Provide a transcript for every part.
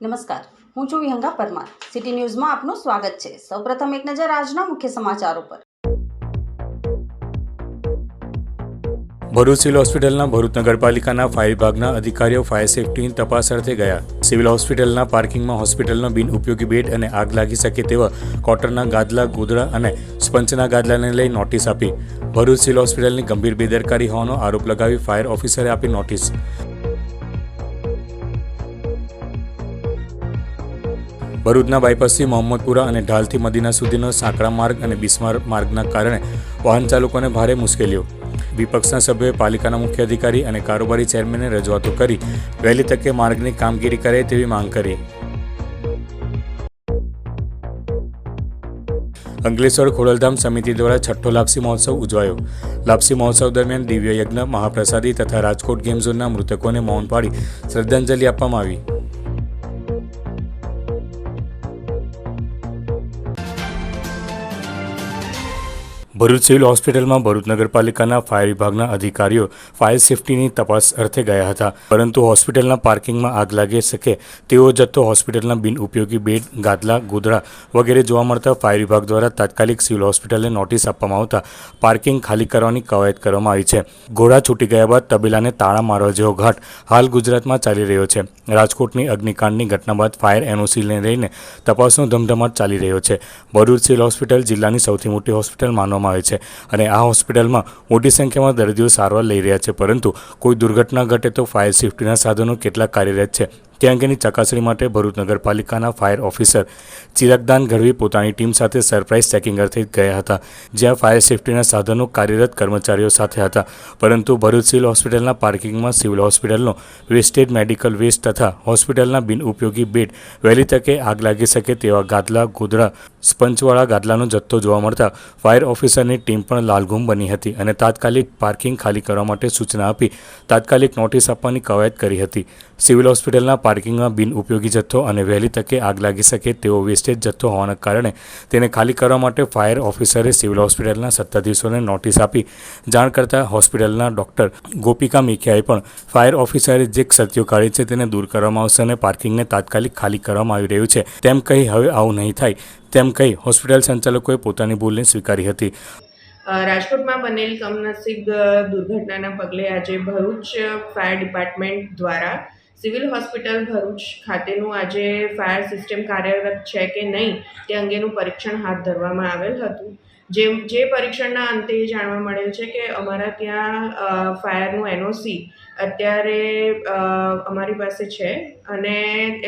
નમસ્કાર. હું છું વિહંગા પરમાર. સિટી ન્યૂઝમાં આપનું સ્વાગત છે. સૌપ્રથમ એક નજર આજના મુખ્ય સમાચારો પર ભરૂચ સિવિલ હોસ્પિટલના ભરૂચ નગરપાલિકાના ફાયર વિભાગના અધિકારીઓ ફાયર સેફટીની તપાસ અર્થે ગયા. સિવિલ હોસ્પિટલના પાર્કિંગમાં હોસ્પિટલનો બિનઉપયોગી બેડ અને આગ લાગી શકે તેવા કોટરના ગાદલા, ગોદડા અને સ્પંચના ગાદલાને લઈ નોટિસ આપી. ભરૂચ સિવિલ હોસ્પિટલની ગંભીર બેદરકારી હોવાનો આરોપ લગાવી ફાયર ઓફિસરે આપી નોટિસ. ભરૂચના બાયપાસથી મોહમ્મદપુરા અને ઢાલથી મદીના સુધીનો સાંકડા માર્ગ અને બિસ્માર માર્ગના કારણે વાહન ચાલકોને ભારે મુશ્કેલીઓ. વિપક્ષના સભ્યોએ પાલિકાના મુખ્ય અધિકારી અને કારોબારી ચેરમેનને રજૂઆતો કરી વહેલી તકે માર્ગની કામગીરી કરે તેવી માંગ કરી. અંકલેશ્વર ખોડલધામ સમિતિ દ્વારા છઠ્ઠો લાપસી મહોત્સવ ઉજવાયો. લાપસી મહોત્સવ દરમિયાન દિવ્ય યજ્ઞ મહાપ્રસાદી તથા રાજકોટ ગેમ ઝોનના મૃતકોને મૌન પાડી શ્રદ્ધાંજલિ આપવામાં આવી. ભરૂચ સિવિલ હોસ્પિટલમાં ભરૂચ નગરપાલિકાના ફાયર વિભાગના અધિકારીઓ ફાયર સેફટીની તપાસ અર્થે ગયા હતા. પરંતુ હોસ્પિટલના પાર્કિંગમાં આગ લાગી શકે તેવો જથ્થો હોસ્પિટલના બિનઉપયોગી બેડ, ગાદલા, ગોદડા વગેરે જોવા મળતા ફાયર વિભાગ દ્વારા તાત્કાલિક સિવિલ હોસ્પિટલને નોટિસ આપવામાં આવતા પાર્કિંગ ખાલી કરવાની કવાયત કરવામાં આવી છે. ઘોડા છૂટી ગયા બાદ તબેલાને તાળા મારવા જેવો ઘાટ હાલ ગુજરાતમાં ચાલી રહ્યો છે. રાજકોટની અગ્નિકાંડની ઘટના બાદ ફાયર એનઓસીને લઈને તપાસનો ધમધમાટ ચાલી રહ્યો છે. ભરૂચ સિવિલ હોસ્પિટલ જિલ્લાની સૌથી મોટી હોસ્પિટલ માનવામાં આવે છે. અને આ હોસ્પિટલમાં મોટી સંખ્યામાં દર્દીઓ સારવાર લઈ રહ્યા છે. પરંતુ કોઈ દુર્ઘટના ઘટે તો ફાયર સેફ્ટીના સાધનો કેટલા કાર્યરત છે? તે અંગેની ચકાસણી માટે ભરૂચ નગરપાલિકાના ફાયર ઓફિસર ચિરાગદાન ગઢવી પોતાની ટીમ સાથે સરપ્રાઇઝ ચેકિંગ અર્થે ગયા હતા, જ્યાં ફાયર સેફટીના સાધનો કાર્યરત કર્મચારીઓ સાથે હતા. પરંતુ ભરૂચ સિવિલ હોસ્પિટલના પાર્કિંગમાં સિવિલ હોસ્પિટલનો વેસ્ટેજ મેડિકલ વેસ્ટ તથા હોસ્પિટલના બિનઉપયોગી બેડ વહેલી તકે આગ લાગી શકે તેવા ગાદલા, ગોદડા સ્પંચવાળા ગાદલાનો જથ્થો જોવા મળતા ફાયર ઓફિસરની ટીમ પણ લાલઘુમ બની હતી અને તાત્કાલિક પાર્કિંગ ખાલી કરવા માટે સૂચના આપી તાત્કાલિક નોટિસ આપવાની કવાયત કરી હતી. સિવિલ હોસ્પિટલના પાર્કિંગમાં બિનઉપયોગી જથ્થો અને વહેલી તકે આગ લાગી શકે તેવો વેસ્ટેજ જથ્થો હોવાના કારણે તેને ખાલી કરવા માટે ફાયર ઓફિસરે સિવિલ હોસ્પિટલના સત્તાધીશોને નોટિસ આપી. જાણ કરતા હોસ્પિટલના ડોક્ટર ગોપિકા મેખિયાએ પણ ફાયર ઓફિસરે જે ક્ષતિઓ કાઢી છે તેને દૂર કરવામાં આવશે અને પાર્કિંગને તાત્કાલિક ખાલી કરવામાં આવી રહ્યું છે. તેમ કહી હવે આવું નહીં થાય. તેમ કહી હોસ્પિટલ સંચાલકોએ પોતાની ભૂલને સ્વીકારી હતી. રાજકોટમાં બનેલ કમનસીબ દુર્ઘટનાના પગલે આજે ભરૂચ ફાયર ડિપાર્ટમેન્ટ દ્વારા સિવિલ હોસ્પિટલ ભરૂચ ખાતેનું આજે ફાયર સિસ્ટમ કાર્યરત છે કે નહીં તે અંગેનું પરીક્ષણ હાથ ધરવામાં આવેલ હતું. જે જે પરીક્ષણના અંતે એ જાણવા મળેલ છે કે અમારા ત્યાં ફાયરનું એનઓસી અત્યારે અમારી પાસે છે અને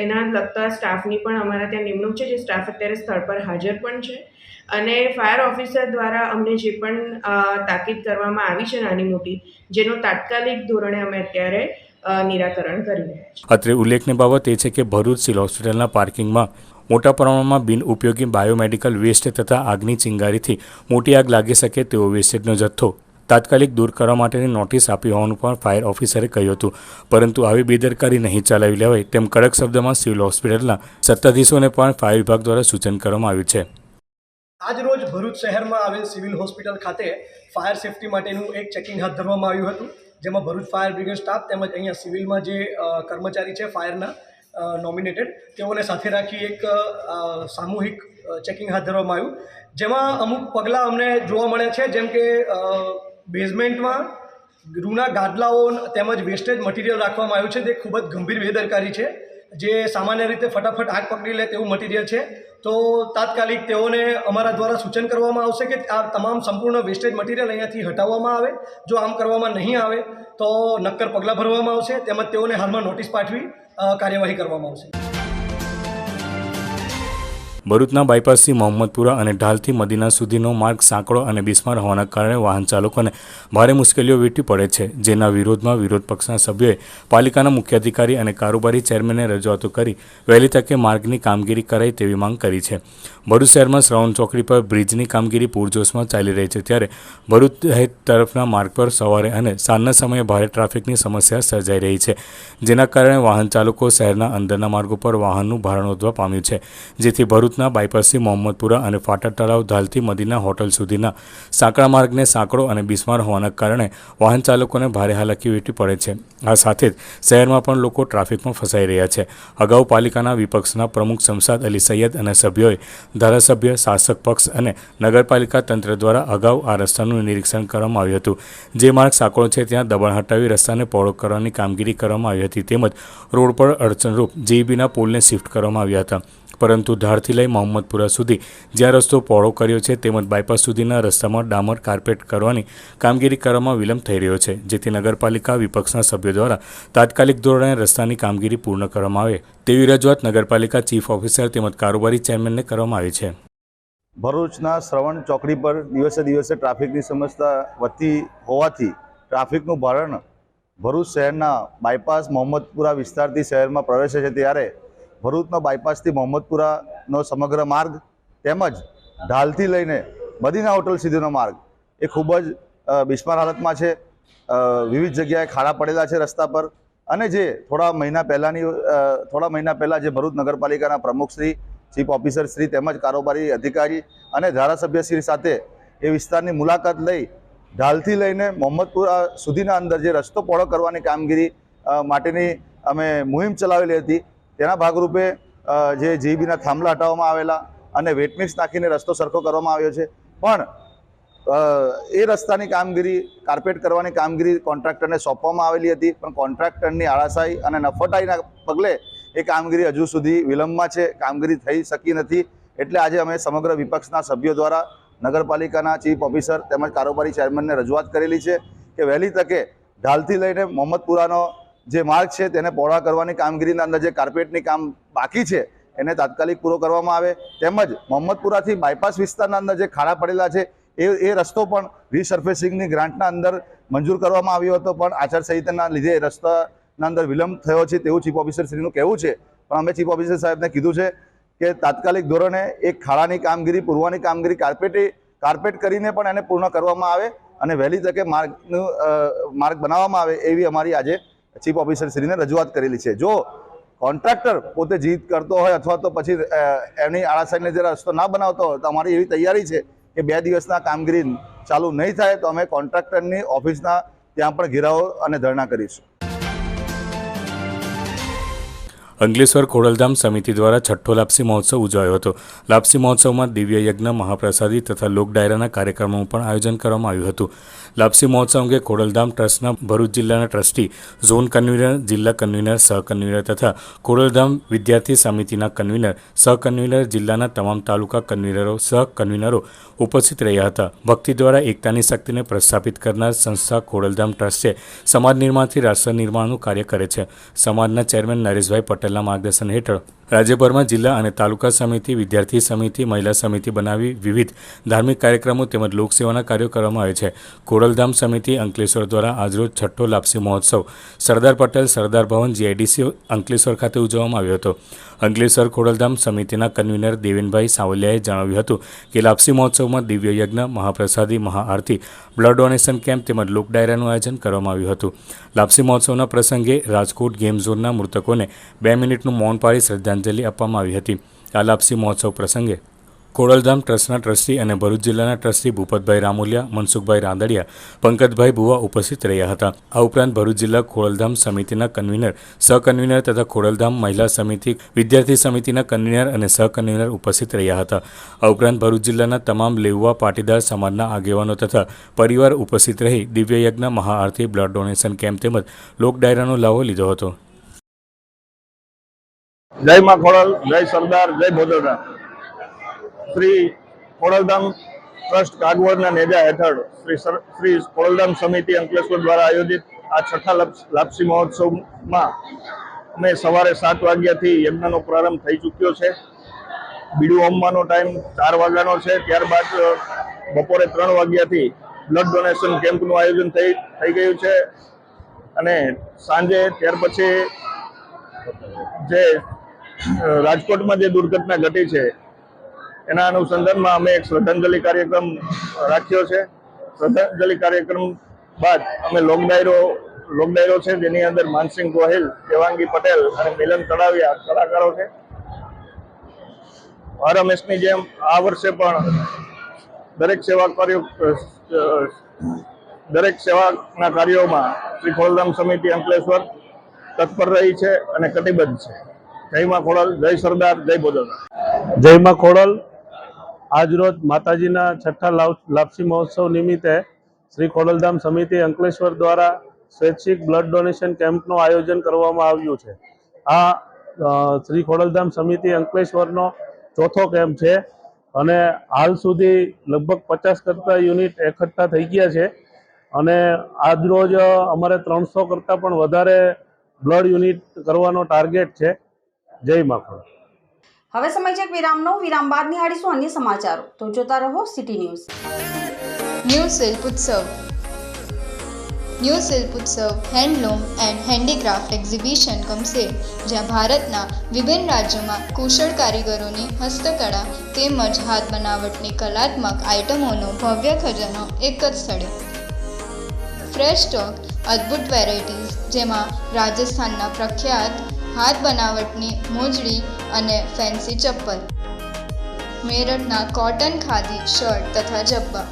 એના લગતા સ્ટાફની પણ અમારા ત્યાં નિમણૂક છે, જે સ્ટાફ અત્યારે સ્થળ પર હાજર પણ છે. અને ફાયર ઓફિસર દ્વારા અમને જે પણ તાકીદ કરવામાં આવી છે નાની મોટી, જેનો તાત્કાલિક ધોરણે અમે અત્યારે નિરાકરણ કરી રહ્યા અત્રે ઉલ્લેખની બાબત એ છે કે ભરૂચ સિવિલ હોસ્પિટલના પાર્કિંગમાં મોટા પ્રમાણમાં બિનઉપયોગી બાયોમેડિકલ વેસ્ટ તથા આગની ચિંગારીથી મોટી આગ લાગી શકે તેવો વેસ્ટેજનો જથ્થો તાત્કાલિક દૂર કરવા માટેની નોટિસ આપી હોવાનું પણ ફાયર ઓફિસરે કહ્યું હતું. પરંતુ આવી બેદરકારી નહીં ચલાવી લેવાય તેમ કડક શબ્દમાં સિવિલ હોસ્પિટલના સત્તાધીશોને પણ ફાયર વિભાગ દ્વારા સૂચન કરવામાં આવ્યું છે. આજ રોજ ભરૂચ શહેરમાં આવેલ સિવિલ હોસ્પિટલ ખાતે ફાયર સેફટી માટેનું એક ચેકિંગ હાથ ધરવામાં આવ્યું હતું. જેમાં ભરૂચ ફાયર બ્રિગેડ સ્ટાફ તેમજ અહીંયા સિવિલમાં જે કર્મચારી છે ફાયરના નોમિનેટેડ, તેઓને સાથે રાખી એક સામૂહિક ચેકિંગ હાથ ધરવામાં આવ્યું. જેમાં અમુક પગલાં અમને જોવા મળ્યા છે, જેમ કે બેઝમેન્ટમાં રૂના ગાદલાઓ તેમજ વેસ્ટેજ મટીરિયલ રાખવામાં આવ્યું છે, તે ખૂબ જ ગંભીર બેદરકારી છે. જે સામાન્ય રીતે ફટાફટ આગ પકડી લે તેવું મટીરિયલ છે, તો તાત્કાલિક તેઓને અમારા દ્વારા સૂચન કરવામાં આવશે કે આ તમામ સંપૂર્ણ વેસ્ટેજ મટીરિયલ અહીંયાથી હટાવવામાં આવે. જો આમ કરવામાં નહીં આવે, તો નક્કર પગલાં ભરવામાં આવશે. તેમજ તેઓને હાલમાં નોટિસ પાઠવી કાર્યવાહી કરવામાં આવશે. ભરૂચના બાયપાસથી મોહમ્મદપુરા અને ઢાલથી મદીના સુધીનો માર્ગ સાંકડો અને બિસ્માર હોવાના કારણે વાહન ચાલકોને ભારે મુશ્કેલીઓ વેઠવી પડે છે, જેના વિરોધમાં વિરોધ પક્ષના સભ્યોએ પાલિકાના મુખ્ય અધિકારી અને કારોબારી ચેરમેનને રજૂઆતો કરી વહેલી તકે માર્ગની કામગીરી કરાય તેવી માંગ કરી છે. ભરૂચ શહેરમાં શ્રવણ ચોકડી પર બ્રિજની કામગીરી પૂરજોશમાં ચાલી રહી છે, ત્યારે ભરૂચ તરફના માર્ગ પર સવારે અને સાંજના સમયે ભારે ટ્રાફિકની સમસ્યા સર્જાઈ રહી છે, જેના કારણે વાહન ચાલકો શહેરના અંદરના માર્ગો પર વાહનનું ભારણ વધવા પામ્યું છે, જેથી ભરૂચ ભરૂચના બાયપાસથી મોહમ્મદપુરા અને ફાટા તળાવ ધાલથી મદીના હોટલ સુધીના સાંકડા માર્ગને સાંકડો અને બિસ્માર હોવાના કારણે વાહન ચાલકોને ભારે હાલાકી વેઠવી પડે છે. આ સાથે જ શહેરમાં પણ લોકો ટ્રાફિકમાં ફસાઈ રહ્યા છે. અગાઉ પાલિકાના વિપક્ષના પ્રમુખ શમશાદ અલી સૈયદ અને સભ્યોએ ધારાસભ્ય, શાસક પક્ષ અને નગરપાલિકા તંત્ર દ્વારા અગાઉ આ રસ્તાનું નિરીક્ષણ કરવામાં આવ્યું હતું. જે માર્ગ સાંકડો છે ત્યાં દબાણ હટાવી રસ્તાને પહોળો કરવાની કામગીરી કરવામાં આવી હતી. તેમજ રોડ પર અડચણરૂપ જેઈબીના પોલને શિફ્ટ કરવામાં આવ્યા હતા. પરંતુ ધારથી લઈ મોહમ્મદપુરા સુધી જ્યાં રસ્તો પહોળો કર્યો છે તેમજ બાયપાસ સુધીના રસ્તામાં ડામર કાર્પેટ કરવાની કામગીરી કરવામાં વિલંબ થઈ રહ્યો છે, જેથી નગરપાલિકા વિપક્ષના સભ્યો દ્વારા તાત્કાલિક ધોરણે રસ્તાની કામગીરી પૂર્ણ કરવામાં આવે તેવી રજૂઆત નગરપાલિકા ચીફ ઓફિસર તેમજ કારોબારી ચેરમેનને કરવામાં આવી છે. ભરૂચના શ્રવણ ચોકડી પર દિવસે દિવસે ટ્રાફિકની સમસ્યા વધતી હોવાથી ટ્રાફિકનું ભારણ ભરૂચ શહેરના બાયપાસ મોહમ્મદપુરા વિસ્તારથી શહેરમાં પ્રવેશે છે ત્યારે ભરૂચનો બાયપાસથી મોહમ્મદપુરાનો સમગ્ર માર્ગ તેમજ ઢાલથી લઈને મદીના હોટલ સુધીનો માર્ગ એ ખૂબ જ બિસ્માર હાલતમાં છે. વિવિધ જગ્યાએ ખાડા પડેલા છે રસ્તા પર અને જે થોડા મહિના પહેલાંની થોડા મહિના પહેલાં જે ભરૂચ નગરપાલિકાના પ્રમુખશ્રી ચીફ ઓફિસર શ્રી તેમજ કારોબારી અધિકારી અને ધારાસભ્યશ્રી સાથે એ વિસ્તારની મુલાકાત લઈ ઢાલથી લઈને મોહમ્મદપુરા સુધીના અંદર જે રસ્તો પહોળો કરવાની કામગીરી માટેની અમે મુહિમ ચલાવેલી હતી. તેના ભાગરૂપે જે જીબીના થાંભલા હટાવવામાં આવેલા અને વેટમિક્સ નાખીને રસ્તો સરખો કરવામાં આવ્યો છે. પણ એ રસ્તાની કામગીરી કાર્પેટ કરવાની કામગીરી કોન્ટ્રાક્ટરને સોંપવામાં આવેલી હતી. પણ કોન્ટ્રાક્ટરની આળાશાહી અને નફટાઈના પગલે એ કામગીરી હજુ સુધી વિલંબમાં છે. કામગીરી થઈ શકી નથી. એટલે આજે અમે સમગ્ર વિપક્ષના સભ્યો દ્વારા નગરપાલિકાના ચીફ ઓફિસર તેમજ કારોબારી ચેરમેનને રજૂઆત કરેલી છે કે વહેલી તકે ઢાલથી લઈને મોહમ્મદપુરાનો જે માર્ગ છે તેને પહોળા કરવાની કામગીરીના અંદર જે કાર્પેટની કામ બાકી છે, એને તાત્કાલિક પૂરો કરવામાં આવે. તેમજ મોહમ્મદપુરાથી બાયપાસ વિસ્તારના અંદર જે ખાડા પડેલા છે, એ એ રસ્તો પણ રીસર્ફેસિંગની ગ્રાન્ટના અંદર મંજૂર કરવામાં આવ્યો હતો. પણ આચારસંહિતાના લીધે રસ્તાના અંદર વિલંબ થયો છે તેવું ચીફ ઓફિસર શ્રીનું કહેવું છે. પણ અમે ચીફ ઓફિસર સાહેબને કીધું છે કે તાત્કાલિક ધોરણે એક ખાડાની કામગીરી, પૂરવાની કામગીરી કાર્પેટે કાર્પેટ કરીને પણ એને પૂર્ણ કરવામાં આવે અને વહેલી તકે માર્ગનું માર્ગ બનાવવામાં આવે એવી અમારી આજે ચીફ ઓફિસર શ્રીને રજૂઆત કરેલી છે. જો કોન્ટ્રાક્ટર પોતે જીત કરતો હોય અથવા તો પછી એમની આળાસાઈને જે રસ્તો ના બનાવતો હોય તો અમારી એવી તૈયારી છે કે બે દિવસના કામગીરી ચાલુ નહીં થાય તો અમે કોન્ટ્રાક્ટરની ઓફિસના ત્યાં પણ ઘેરાવો અને ધરણા કરીશું. અંકલેશ્વર ખોડલધામ સમિતિ દ્વારા છઠ્ઠો લાપસી મહોત્સવ ઉજવાયો હતો. લાપસી મહોત્સવમાં દિવ્ય યજ્ઞ, મહાપ્રસાદી તથા લોક ડાયરાના કાર્યક્રમોનું પણ આયોજન કરવામાં આવ્યું હતું. લાપસી મહોત્સવ અંગે ખોડલધામ ટ્રસ્ટના ભરૂચ જિલ્લાના ટ્રસ્ટી, ઝોન કન્વીનર, જિલ્લા કન્વીનર, સહ કન્વીનર તથા ખોડલધામ વિદ્યાર્થી સમિતિના કન્વીનર, સહ કન્વીનર જિલ્લાના તમામ તાલુકા કન્વીનરો, સહ કન્વીનરો ઉપસ્થિત રહ્યા હતા. ભક્તિ દ્વારા એકતાની શક્તિને પ્રસ્થાપિત કરનાર સંસ્થા ખોડલધામ ટ્રસ્ટે સમાજ નિર્માણથી રાષ્ટ્ર નિર્માણનું કાર્ય કરે છે. સમાજના ચેરમેન નરેશભાઈ પટેલના માર્ગદર્શન હેઠળ રાજ્યભરમાં જિલ્લા અને તાલુકા સમિતિ, વિદ્યાર્થી સમિતિ, મહિલા સમિતિ બનાવી વિવિધ ધાર્મિક કાર્યક્રમો તેમજ લોકસેવાના કાર્યો કરવામાં આવે છે. ખોડલધામ સમિતિ અંકલેશ્વર દ્વારા આજરોજ છઠ્ઠો લાપસી મહોત્સવ સરદાર પટેલ સરદાર ભવન જીઆઈડીસી અંકલેશ્વર ખાતે ઉજવવામાં આવ્યો હતો. અંકલેશ્વર ખોડલધામ સમિતિના કન્વીનર દેવેનભાઈ સાવલિયાએ જણાવ્યું હતું કે લાપસી મહોત્સવમાં દિવ્ય યજ્ઞ, મહાપ્રસાદી, મહાઆરતી, બ્લડ ડોનેશન કેમ્પ તેમજ લોક ડાયરાનું આયોજન કરવામાં આવ્યું હતું. લાપસી મહોત્સવના પ્રસંગે રાજકોટ ગેમ ઝોનના મૃતકોને બે મિનિટનું મૌન પાળી શ્રદ્ધાંજલિ આપવામાં આવી હતી. આ લાપસી મહોત્સવ પ્રસંગે કોડલધામ ટ્રસ્ટના ટ્રસ્ટી અને ભરૂચ જિલ્લાના ટ્રસ્ટી ભૂપતભાઈ રામોલિયા, મનસુખભાઈ રાંદડિયા, પંકજભાઈ ભુવા ઉપસ્થિત રહ્યા હતા. આ ઉપરાંત ભરૂચ જિલ્લા ખોડલધામ સમિતિના કન્વીનર સહકન્વીનર તથા ખોડલધામ મહિલા સમિતિ, વિદ્યાર્થી સમિતિના કન્વીનર અને સહકન્વીનર ઉપસ્થિત રહ્યા હતા. આ ઉપરાંત ભરૂચ જિલ્લાના તમામ લેઉવા પાટીદાર સમાજના આગેવાનો તથા પરિવાર ઉપસ્થિત રહી દિવ્ય યજ્ઞ મહાઆરતી બ્લડ ડોનેશન કેમ્પ તેમજ લોક ડાયરાનો લાભો લીધો હતો. જય માં ખોડલ, જય સરદાર, જય બોદરડા શ્રી ખોડલધામ ટ્રસ્ટ કાગવડના નેજા હેઠળ શ્રી શ્રી ખોડલધામ સમિતિ અંકલેશ્વર દ્વારા આયોજિત આ છઠ્ઠા લાપ- લાપસી મહોત્સવમાં અમે સવારે સાત વાગ્યાથી યજ્ઞનો પ્રારંભ થઈ ચૂક્યો છે. બીડું હોમવાનો ટાઈમ ચાર વાગ્યાનો છે. ત્યારબાદ બપોરે ત્રણ વાગ્યાથી બ્લડ ડોનેશન કેમ્પનું આયોજન થઈ થઈ ગયું છે. અને સાંજે ત્યાર પછી જે રાજકોટમાં જે દુર્ઘટના ઘટી છે, એના અનુસંધાનમાં અમે એક શ્રદ્ધાંજલિ કાર્યક્રમ રાખ્યો છે. શ્રદ્ધાંજલિ કાર્યક્રમ બાદ અમે લોક ડાયરો લોક ડાયરો છે, જેની અંદર માનસિંહ ગોહિલ, દેવાંગી પટેલ અને મિલન તળાવિયા કલાકારો છે. આરએમએસની જેમ આ વર્ષે પણ દરેક સેવા કાર્યો દરેક સેવાના કાર્યોમાં શ્રી ખોલધામ સમિતિ અંકલેશ્વર તત્પર રહી છે અને કટિબદ્ધ છે. જય માં ખોડલ, જય સરદાર, જય બોદરદાર જય ખોડલ, આજરોજ માતાજીના છઠ્ઠા લાપસી મહોત્સવ નિમિત્તે શ્રી ખોડલધામ સમિતિ અંકલેશ્વર દ્વારા સ્વૈચ્છિક બ્લડ ડોનેશન કેમ્પનું આયોજન કરવામાં આવ્યું છે. આ શ્રી ખોડલધામ સમિતિ અંકલેશ્વરનો ચોથો કેમ્પ છે અને હાલ સુધી લગભગ પચાસ કરતાં યુનિટ એકઠા થઈ ગયા છે અને આજરોજ અમારે ત્રણસો કરતાં પણ વધારે બ્લડ યુનિટ કરવાનો ટાર્ગેટ છે. જય માખણ હવે સમય છે વિરામનો. વિરામ બાદ નિહાળીશું અન્ય સમાચારો. તો જોતા રહો સિટી ન્યૂઝ. ન્યૂ શિલ્પ ઉત્સવ. ન્યૂ શિલ્પ ઉત્સવ હેન્ડલૂમ એન્ડ હેન્ડીક્રાફ્ટ એક્ઝિબિશન ગમશે જ્યાં ભારતના વિભિન્ન રાજ્યોમાં કુશળ કારીગરોની હસ્તકળા તેમજ હાથ બનાવટની કલાત્મક આઇટમોનો ભવ્ય ખજાનો એક જ સ્થળે. ફ્રેશ સ્ટોક અદ્ભુત વેરાયટીઝ જેમાં રાજસ્થાનના પ્રખ્યાત હાથ બનાવટની મોજડી અને ફેન્સી ચપ્પલ. મેરઠના કોટન ખાદી, શર્ટ તથા જબ્બા.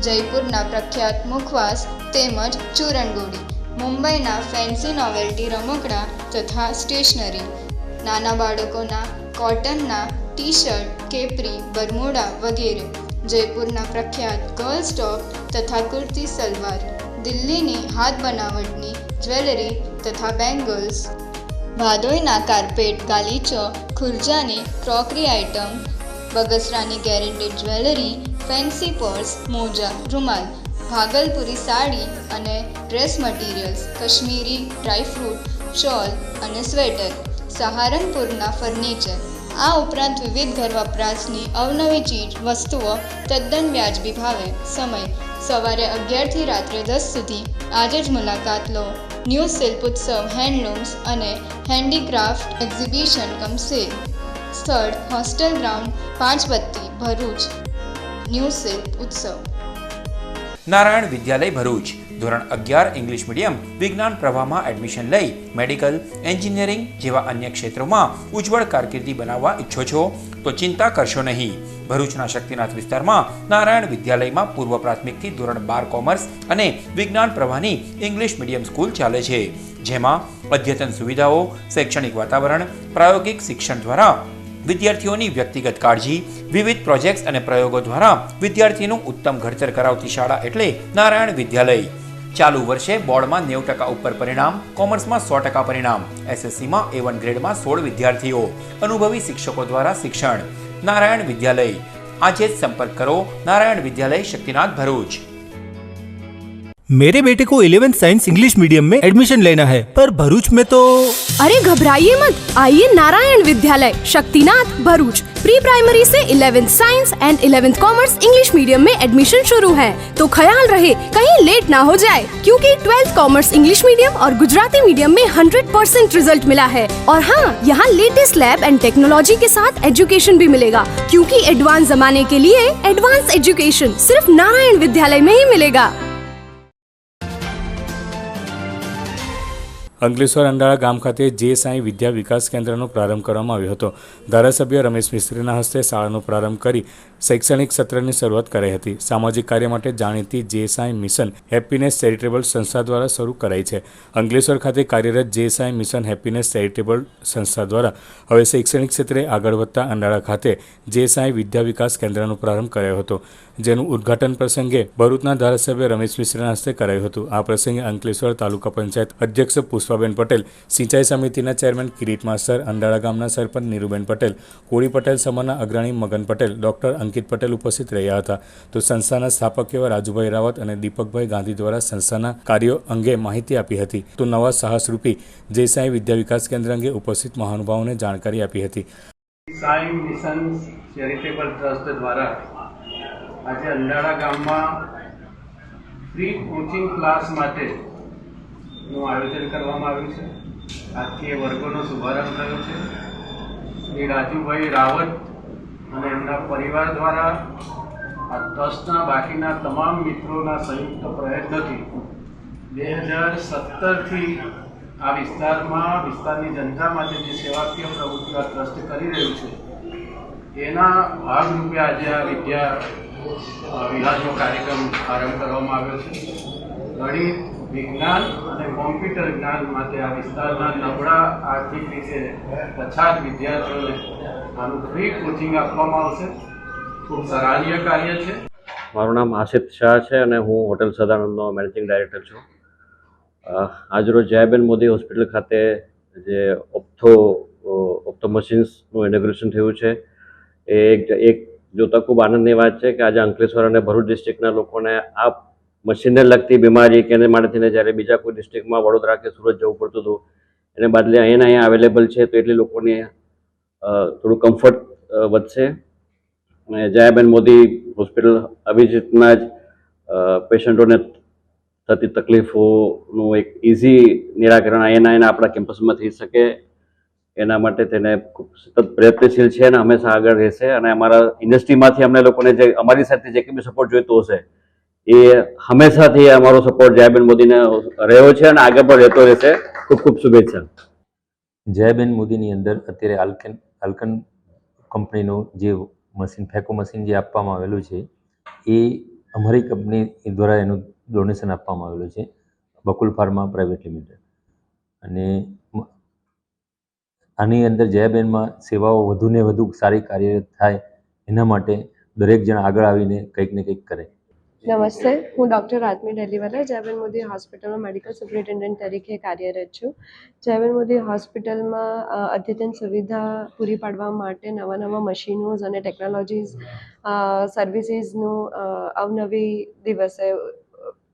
જયપુરના પ્રખ્યાત મુખવાસ તેમજ ચૂરણગોળી મુંબઈના ફેન્સી નોવેલ્ટી રમકડા તથા સ્ટેશનરી. નાના બાળકોના કોટનના ટી શર્ટ કેપરી, બરમુડા વગેરે. જયપુરના પ્રખ્યાત ગર્લ્સ ટોપ તથા કુર્તી સલવાર. દિલ્હીની હાથ બનાવટની જ્વેલરી તથા બેંગલ્સ, ભાદોઈના કાર્પેટ, ગાલીચો, ખુરજાની ક્રોકરી આઇટમ, બગસરાની ગેરેન્ટેડ જ્વેલરી, ફેન્સી પર્સ, મોજા, રૂમાલ, ભાગલપુરી સાડી અને dress materials, Kashmiri dry fruit, shawl અને સ્વેટર, સહારનપુરના ફર્નિચર આ ઉપરાંત વિવિધ ઘર વપરાશની અવનવી ચીજ વસ્તુઓ તદ્દન વ્યાજબી ભાવે. સમય. સવારે અગિયારથી રાત્રે દસ સુધી આજે જ મુલાકાત લો. ન્યૂ શિલ્પ ઉત્સવ, હેન્ડલૂમ્સ અને હેન્ડીક્રાફ્ટ એક્ઝિબિશન કમ સેલ સ્થળ, hostel ground Panch Batti Bharuch. New શિલ્પ ઉત્સવ. નારાયણ વિદ્યાલય ભરૂચ. ધોરણ અગિયાર ઇંગ્લિશ મીડિયમ વિજ્ઞાન પ્રવાહમાં એડમિશન લઈ મેડિકલ એન્જિનિયરિંગ જેવા અન્ય ક્ષેત્રોમાં ઉજ્જવળ કારકિર્દી બનાવવા ઈચ્છો છો, તો ચિંતા કરશો નહીં. ભરૂચના શક્તિનાથ વિસ્તારમાં નારાયણ વિદ્યાલયમાં પૂર્વ પ્રાથમિકથી ધોરણ બાર કોમર્સ અને વિજ્ઞાન પ્રવાહની ઇંગ્લિશ મીડિયમ સ્કૂલ ચાલે છે. જેમાં અદ્યતન સુવિધાઓ, શૈક્ષણિક વાતાવરણ, પ્રાયોગિક શિક્ષણ દ્વારા વિદ્યાર્થીઓની વ્યક્તિગત કાળજી, વિવિધ પ્રોજેક્ટ્સ અને પ્રયોગો દ્વારા વિદ્યાર્થીનું ઉત્તમ ઘડતર કરાવતી શાળા એટલે નારાયણ વિદ્યાલય. ચાલુ વર્ષે બોર્ડમાં નેવું ટકા ઉપર પરિણામ કોમર્સમાં સો ટકા પરિણામ એસએસસીમાં એ વન ગ્રેડમાં સોળ વિદ્યાર્થીઓ અનુભવી શિક્ષકો દ્વારા શિક્ષણ નારાયણ વિદ્યાલય આજે જ સંપર્ક કરો નારાયણ વિદ્યાલય શક્તિનાથ ભરૂચ मेरे बेटे को इलेवेंथ साइंस इंग्लिश मीडियम में एडमिशन लेना है पर भरूच में तो अरे घबराइए मत आइए नारायण विद्यालय शक्तिनाथ भरूच प्री प्राइमरी से eleventh science and eleventh commerce English medium में एडमिशन शुरू है। तो ख्याल रहे, कहीं लेट ना हो जाए, क्योंकि ट्वेल्थ कॉमर्स इंग्लिश मीडियम और गुजराती मीडियम में हंड्रेड परसेंट रिज़ल्ट मिला है। और हाँ यहाँ लेटेस्ट लैब एंड टेक्नोलॉजी के साथ एजुकेशन भी मिलेगा, क्यूँकी एडवांस जमाने के लिए एडवांस एजुकेशन सिर्फ़ नारायण विद्यालय में ही मिलेगा। અંકલેશ્વર અંડાળા ગામ ખાતે જે સાંઈ વિદ્યા વિકાસ કેન્દ્રનો પ્રારંભ કરવામાં આવ્યો હતો. ધારાસભ્ય રમેશ મિસ્ત્રીના હસ્તે શાળાનો પ્રારંભ કરી શૈક્ષણિક સત્રની શરૂઆત કરાઈ હતી. સામાજિક કાર્ય માટે જાણીતી જે સાંઈ મિશન હેપીનેસ ચેરિટેબલ સંસ્થા દ્વારા શરૂ કરાઈ છે. અંકલેશ્વર ખાતે કાર્યરત જે સાંઈ મિશન હેપીનેસ ચેરિટેબલ સંસ્થા દ્વારા હવે શૈક્ષણિક ક્ષેત્રે આગળ વધતા અંડાળા ખાતે જે સાંઈ વિદ્યા વિકાસ કેન્દ્રનો પ્રારંભ કર્યો હતો, જેનું ઉદ્ઘાટન પ્રસંગે ભરૂચના ધારાસભ્ય રમેશ મિશ્રના હસ્તે કરાયું હતું. આ પ્રસંગે અંકલેશ્વર તાલુકા પંચાયત અધ્યક્ષ પુષ્પાબેન પટેલ, સિંચાઈ સમિતિના ચેરમેન કિરીટ માસ્તર અંડાળા ગામના સરપંચ નીરુબેન પટેલ, કોળી પટેલ સમાના અગ્રણી મગન પટેલ, ડોક્ટર અંકિત પટેલ ઉપસ્થિત રહ્યા હતા. તો સંસ્થાના સ્થાપક એવા રાજુભાઈ રાવત અને દીપકભાઈ ગાંધી દ્વારા સંસ્થાના કાર્યો અંગે માહિતી આપી હતી. તો નવા સાહસરૂપી જે સાંઈ વિદ્યા વિકાસ કેન્દ્ર અંગે ઉપસ્થિત મહાનુભાવોને જાણકારી આપી હતી. સાઈ મિશન ચેરિટેબલ ટ્રસ્ટ દ્વારા આજે અંડાળા ગામમાં ફ્રી કોચિંગ ક્લાસ માટે આયોજન કરવામાં આવ્યું છે. એ વર્ગોનો શુભારંભ થયો છે. શ્રી રાજુભાઈ રાવત અને એમના પરિવાર દ્વારા આ ટ્રસ્ટના બાકીના તમામ મિત્રોના સંયુક્ત પ્રયત્નથી બે હજાર સત્તરથી આ વિસ્તારમાં, વિસ્તારની જનતા માટે જે સેવાકીય પ્રવૃત્તિઓ આ ટ્રસ્ટ કરી રહ્યું છે, એના ભાગરૂપે આજે આ વિદ્યા વિહારનો કાર્યક્રમ આરંભ કરવામાં આવ્યો છે. ગણિત, વિજ્ઞાન અને કોમ્પ્યુટર જ્ઞાન માટે આ વિસ્તારના નબળા આર્થિક રીતે પછાત વિદ્યાર્થીઓને આનું ફ્રી કોચિંગ આપવામાં આવશે. ખૂબ સરાહનીય કાર્ય છે. મારું નામ આસિફ શાહ છે અને હું હોટેલ સદાનંદનો મેનેજિંગ ડાયરેક્ટર છું. આજરોજ જયાબેન મોદી હોસ્પિટલ ખાતે જે ઓપ્થો ઓપ્થો મશીન્સનું ઇનોગ્રેશન થયું છે. એ એક એક જોતા ખૂબ આનંદની વાત છે કે આજે અંકલેશ્વર અને ભરૂચ ડિસ્ટ્રિક્ટના લોકોને આ મશીનને લગતી બીમારી કે એને માટે જ્યારે બીજા કોઈ ડિસ્ટ્રિક્ટમાં વડોદરા કે સુરત જવું પડતું હતું, એને બદલે અહીંયા અહીંયા અવેલેબલ છે તો એટલી લોકોને થોડું કમ્ફર્ટ વધશે. અને જયાબેન મોદી હોસ્પિટલ આવી જ રીતના જ પેશન્ટોને થતી તકલીફોનું એક ઇઝી નિરાકરણ એના એના આપણા કેમ્પસમાં થઈ શકે. એના માટે તેને ખૂબ સતત પ્રયત્નશીલ છે અને હંમેશા આગળ રહેશે. અને અમારા ઇન્ડસ્ટ્રીમાંથી અમને લોકોને જે, અમારી સાથે જે કંઈ સપોર્ટ જોઈતો હશે, એ હંમેશાથી અમારો સપોર્ટ જયાબેન મોદીને રહ્યો છે અને આગળ પણ રહેતો રહેશે. ખૂબ ખૂબ શુભેચ્છા. જયાબેન મોદીની અંદર અત્યારે આલ્કન આલ્કન કંપનીનું જે મશીન ફેકો મશીન જે આપવામાં આવેલું છે, એ અમારી કંપની દ્વારા એનું ડોનેશન આપવામાં આવેલું છે, બકુલ ફાર્મા પ્રાઇવેટ લિમિટેડ. અને આની અંદર જયાબેનમાં સેવાઓ વધુને વધુ સારી કાર્યરત થાય એના માટે દરેક જણ આગળ આવીને કંઈક ને કંઈક કરે. નમસ્તે. હું ડૉક્ટર રાતમી ડેલીવાલા જયબેન મોદી હોસ્પિટલમાં મેડિકલ સુપરિન્ટેન્ડન્ટ તરીકે કાર્યરત છું. જયબેન મોદી હોસ્પિટલમાં અદ્યતન સુવિધા પૂરી પાડવા માટે નવા નવા મશીનોઝ અને ટેકનોલોજીસ સર્વિસીસનું અવનવી દિવસે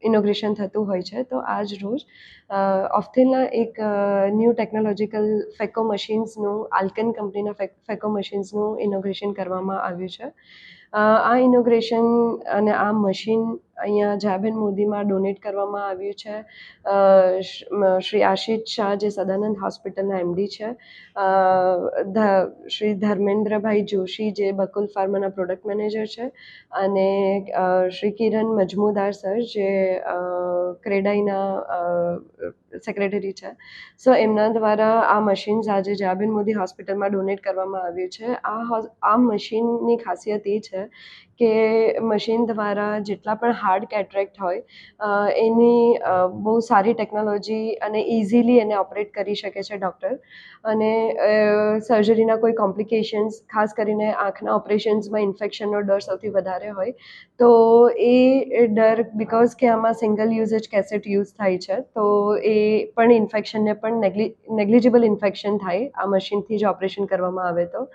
ઇનોગ્રેશન થતું હોય છે. તો આજ રોજ ઓફથેલના એક ન્યૂ ટેકનોલોજીકલ ફેકો મશીન્સનું, આલ્કન કંપનીના ફેકો મશીન્સનું ઇનોગ્રેશન કરવામાં આવ્યું છે. આ ઇનોગ્રેશન અને આ મશીન અહીંયા જાબેન મોદીમાં ડોનેટ કરવામાં આવ્યું છે. શ્રી આશિષ શાહ જે સદાનંદ હોસ્પિટલના એમડી છે. શ્રી ધર્મેન્દ્રભાઈ જોશી જે બકુલ ફાર્માના પ્રોડક્ટ મેનેજર છે અને શ્રી કિરણ મજમુદાર સર જે ક્રેડાઈના સેક્રેટરી છે. સો, એમના દ્વારા આ મશીન્સ આજે જાબેન મોદી હોસ્પિટલમાં ડોનેટ કરવામાં આવ્યું છે. આ આ મશીનની ખાસિયત એ છે ça. કે મશીન દ્વારા જેટલા પણ હાર્ડ કેટરેક્ટ હોય એની બહુ સારી ટેકનોલોજી અને ઇઝીલી એને ઓપરેટ કરી શકે છે ડૉક્ટર. અને સર્જરીના કોઈ કોમ્પ્લિકેશન્સ, ખાસ કરીને આંખના ઓપરેશન્સમાં ઇન્ફેક્શનનો ડર સૌથી વધારે હોય, તો એ ડર બિકોઝ કે આમાં સિંગલ યુઝેજ કેસેટ યુઝ થાય છે, તો એ પણ ઇન્ફેક્શનને પણ નેગ્લી, નેગ્લિજિબલ ઇન્ફેક્શન થાય આ મશીનથી જ ઓપરેશન કરવામાં આવે તો.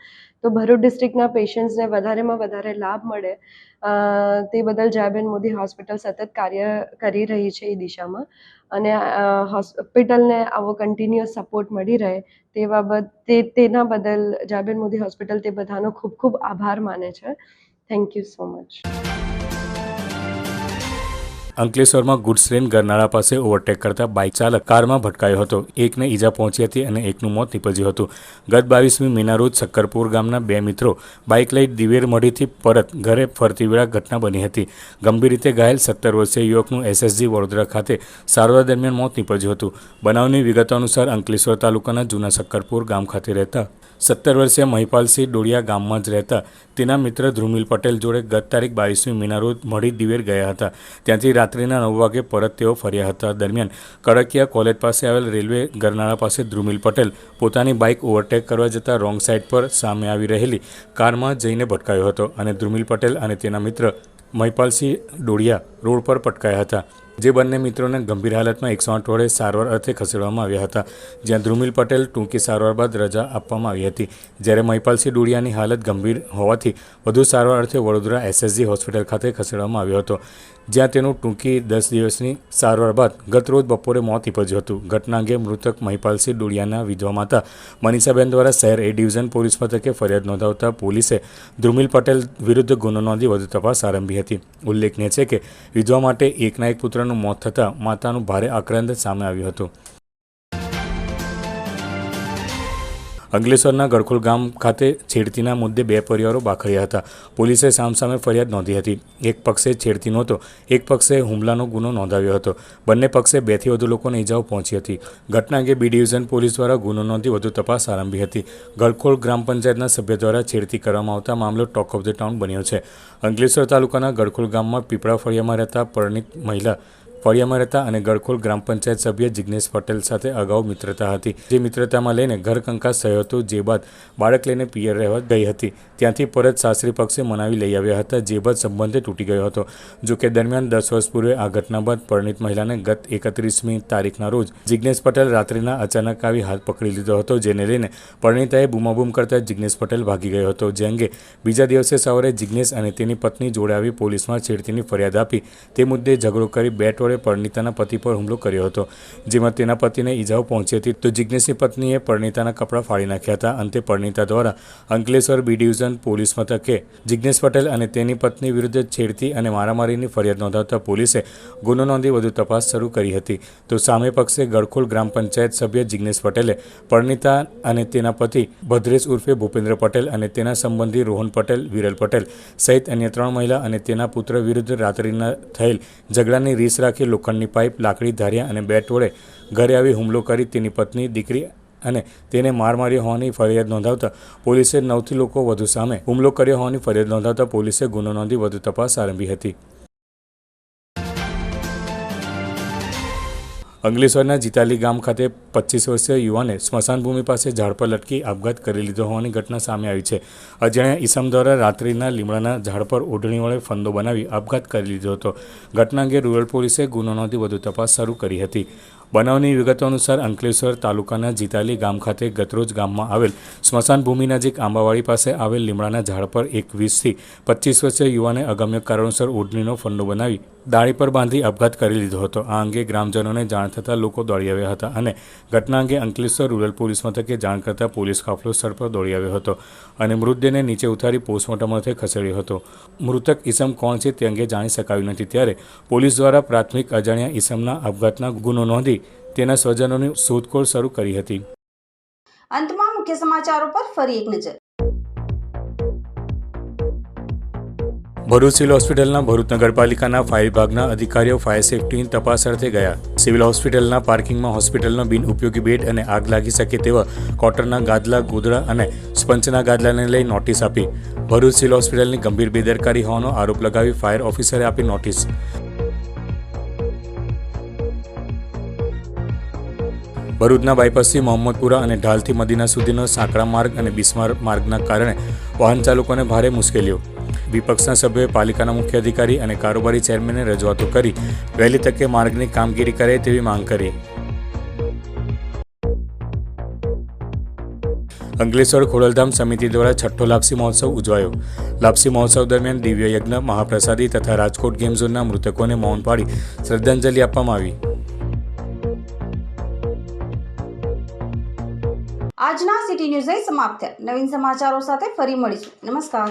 તો ભરૂચ ડિસ્ટ્રિક્ટના પેશન્ટ્સને વધારેમાં વધારે લાભ મળે અ, તે બદલ જાબેન મોદી હોસ્પિટલ સતત કાર્ય કરી રહી છે એ દિશામાં. અને હોસ્પિટલને આવો કન્ટિન્યુઅસ સપોર્ટ મળી રહે તે બાબત તે તેના બદલ જાબેન મોદી હોસ્પિટલ તે બધાનો ખૂબ ખૂબ આભાર માને છે. થેન્ક યુ સો મચ અંકલેશ્વરમાં ગુડ્સ ટ્રેન ગરનાળા પાસે ઓવરટેક કરતા બાઇક ચાલક કારમાં ભટકાયો હતો. એકને ઈજા પહોંચી હતી અને એકનું મોત નીપજ્યું હતું. ગત બાવીસમી મીના રોજ શક્કરપુર ગામના બે મિત્રો બાઇક લઈ દિવેર મઢીથી પરત ઘરે ફરતી વેળા ઘટના બની હતી. ગંભીર રીતે ઘાયલ સત્તર વર્ષીય યુવકનું એસએસજી વડોદરા ખાતે સારવાર દરમિયાન મોત નીપજ્યું હતું. બનાવની વિગતો અનુસાર અંકલેશ્વર તાલુકાના જૂના શક્કરપુર ગામ ખાતે રહેતા સત્તર વર્ષીય મહિપાલસિંહ ડોડિયા ગામમાં જ રહેતા. તેના મિત્ર ધ્રુમિલ પટેલ જોડે ગત તારીખ બાવીસમી મીના રોજ મઢી દિવેર ગયા હતા. ત્યાંથી રાત્રિના નવ વાગે પરત તેઓ ફર્યા હતા. દરમિયાન કડકિયા કોલેજ પાસે આવેલ રેલવે ગરનાળા પાસે ધ્રુમિલ પટેલ પોતાની બાઇક ઓવરટેક કરવા જતાં રોંગ સાઇડ પર સામે આવી રહેલી કારમાં જઈને ભટકાયો હતો અને ધ્રુમિલ પટેલ અને તેના મિત્ર મહિપાલસિંહ ડોડિયા રોડ પર પટકાયા હતા. જે બંને મિત્રોને ગંભીર હાલતમાં એકસો આઠ વડે સારવાર અર્થે ખસેડવામાં આવ્યા હતા, જ્યાં ધ્રુમિલ પટેલ ટૂંકી સારવાર બાદ રજા આપવામાં આવી હતી. જ્યારે મહિપાલસિંહ ડુડિયાની હાલત ગંભીર હોવાથી વધુ સારવાર અર્થે વડોદરા એસએસજી હોસ્પિટલ ખાતે ખસેડવામાં આવ્યો હતો. જ્યાં તેનું ટૂંકી દસ દિવસની સારવાર બાદ ગતરોજ બપોરે મોત નીપજ્યું હતું. ઘટના અંગે મૃતક મહિપાલસિંહ ડોડિયાના વિધવા માતા મનીષાબેન દ્વારા શહેર એ ડિવિઝન પોલીસ મથકે ફરિયાદ નોંધાવતા પોલીસે ધ્રુમિલ પટેલ વિરુદ્ધ ગુનો નોંધી વધુ તપાસ આરંભી હતી. ઉલ્લેખનીય છે કે વિધવા માટે એકના એક પુત્રનું મોત થતાં માતાનું ભારે આક્રંદ સામે આવ્યું હતું. અંકલેશ્વરના ગળખોલ ગામ ખાતે છેડતીના મુદ્દે બે પરિવારો બાખડ્યા હતા. પોલીસે સામસામે ફરિયાદ નોંધી હતી. એક પક્ષે છેડતી નહોતો એક પક્ષે હુમલાનો ગુનો નોંધાવ્યો હતો. બંને પક્ષે બેથી વધુ લોકોને ઇજાઓ પહોંચી હતી. ઘટના અંગે બી ડિવિઝન પોલીસ દ્વારા ગુનો નોંધી વધુ તપાસ આરંભી હતી. ગળખોલ ગ્રામ પંચાયતના સભ્ય દ્વારા છેડતી કરવામાં આવતા મામલો ટોક ઓફ ધ ટાઉન બન્યો છે. અંગલેશ્વર તાલુકાના ગડખોલ ગામમાં પીપળા ફળિયામાં રહેતા પરિણીત મહિલા ફળિયામાં રહેતા અને ગળખોલ ગ્રામ પંચાયત સભ્ય જિજ્ઞેશ પટેલ સાથે અગાઉ મિત્રતા હતી. જે મિત્રતામાં લઈને ઘર કંકાસ થયો હતો, જે બાદ બાળક લઈને પિયર રહેવા ગઈ હતી. ત્યાંથી પરત સાસરી પક્ષે મનાવી લઈ આવ્યા હતા, જે બાદ સંબંધે તૂટી ગયો હતો. જો કે દરમિયાન દસ વર્ષ પૂર્વે આ ઘટના બાદ પરણિત મહિલાને ગત એકત્રીસમી તારીખના રોજ જિજ્ઞેશ પટેલ રાત્રિના અચાનક આવી હાથ પકડી લીધો હતો, જેને લઈને પરિણીતાએ બૂમાબૂમ કરતા જિજ્ઞેશ પટેલ ભાગી ગયો હતો. જે અંગે બીજા દિવસે સવારે જિજ્ઞેશ અને તેની પત્ની જોડે આવી પોલીસમાં છેડતીની ફરિયાદ આપી. તે મુદ્દે ઝઘડો કરી બેટ વડે પરિણીતાના પતિ પર હુમલો કર્યો હતો, જેમાં તેના પતિને ઈજાઓ પહોંચી હતી. તો જિજ્ઞેશની પત્નીએ પરિણીતાના કપડાં ફાડી નાખ્યા હતા અંતે પરિણીતા દ્વારા અંકલેશ્વર બી ડિવિઝન પોલીસ મથકે જિજ્ઞેશ પટેલ અને તેની પત્ની વિરુદ્ધ છેડતી અને મારામારીની ફરિયાદ નોંધાવતા પોલીસે ગુનો નોંધી વધુ તપાસ શરૂ કરી હતી. તો સામે પક્ષે ગડખોલ ગ્રામ પંચાયત સભ્ય જિજ્ઞેશ પટેલે પરિણીતા અને તેના પતિ ભદ્રેશ ઉર્ફે ભૂપેન્દ્ર પટેલ અને તેના સંબંધી રોહન પટેલ, વિરલ પટેલ સહિત અન્ય ત્રણ મહિલા અને તેના પુત્ર વિરુદ્ધ રાત્રિના થયેલ ઝઘડાની રીસ રાખી લોખંડની પાઇપ, લાકડી ધાર્યા અને બેટ વડે ઘરે આવી હુમલો કરી તેની પત્ની, દીકરી અને તેને માર માર્યો હોવાની ફરિયાદ નોંધાવતા પોલીસે નવથી લોકો વધુ સામે હુમલો કર્યો હોવાની ફરિયાદ નોંધાવતા પોલીસે ગુનો નોંધી વધુ તપાસ આરંભી હતી. અંકલેશ્વરના જીતાલી ગામ ખાતે પચીસ વર્ષીય યુવાને સ્મશાન ભૂમિ પાસે ઝાડ પર લટકી આપઘાત કરી લીધો હોવાની ઘટના સામે આવી છે. અજાણ્યા ઈસમ દ્વારા રાત્રિના લીમડાના ઝાડ પર ઓઢણી વડે ફંદો બનાવી આપઘાત કરી લીધો હતો. ઘટના અંગે રૂરલ પોલીસે ગુનો નોંધી વધુ તપાસ શરૂ કરી હતી. બનાવની વિગતો અનુસાર અંકલેશ્વર તાલુકાના જીતાલી ગામ ખાતે ગતરોજ ગામમાં આવેલ સ્મશાન ભૂમિ નજીક આંબાવાડી પાસે આવેલ લીમડાના ઝાડ પર એક વીસથી પચીસ વર્ષીય યુવાને અગમ્ય કારણોસર ઓઢણીનો ફંડો બનાવી દાળી પર બાંધી આપઘાત કરી લીધો હતો. આ અંગે ગ્રામજનોને જાણ થતાં લોકો દોડી આવ્યા હતા અને ઘટના અંગે અંકલેશ્વર રૂરલ પોલીસ મથકે જાણ કરતાં પોલીસ કાફલો સ્થળ પર દોડી આવ્યો હતો અને મૃતદેહને નીચે ઉતારી પોસ્ટમોર્ટમ અર્થે ખસેડ્યો હતો. મૃતક ઈસમ કોણ છે તે અંગે જાણી શકાયું નથી. ત્યારે પોલીસ દ્વારા પ્રાથમિક અજાણ્યા ઈસમના અપઘાતના ગુનો નોંધી તેના સ્વજનોની શોધખોળ શરૂ કરી હતી. અંતમાં મુખ્ય સમાચારો પર ફરી એક નજર. ભરૂચ સિવિલ હોસ્પિટલના ભરૂચ નગરપાલિકાના ફાયર વિભાગના અધિકારીઓ ફાયર સેફટીની તપાસ અર્થે ગયા. સિવિલ હોસ્પિટલના પાર્કિંગમાં હોસ્પિટલનો બિન ઉપયોગી બેડ અને આગ લાગી શકે તેવા કોટરના ગાદલા ગોદડા અને સ્પંચના ગાદલાને લઈ નોટિસ આપી. ભરૂચ સિવિલ હોસ્પિટલની ગંભીર બેદરકારી હોવાનો આરોપ લગાવી ફાયર ઓફિસરે આપી નોટિસ. ભરૂચના બાયપાસથી મોહમ્મદપુરા અને ઢાલથી મદીના સુધીનો સાંકડા માર્ગ અને બિસ્માર માર્ગના કારણે વાહન ચાલકોને ભારે મુશ્કેલીઓ. વિપક્ષના સભ્યોએ પાલિકાના મુખ્ય અધિકારી અને કારોબારી ચેરમેનને રજૂઆતો કરી વહેલી તકે માર્ગની કામગીરી કરે તેવી માંગ કરી. અંકલેશ્વર ખોડલધામ સમિતિ દ્વારા છઠ્ઠો લાપસી મહોત્સવ ઉજવાયો. લાપસી મહોત્સવ દરમિયાન દિવ્ય યજ્ઞ મહાપ્રસાદી તથા રાજકોટ ગેમ મૃતકોને મૌન પાડી શ્રદ્ધાંજલિ આપવામાં આવી. સિટી ન્યૂઝ સમાપ્ત થયા. નવીન સમાચારો સાથે ફરી મળીશું. નમસ્કાર.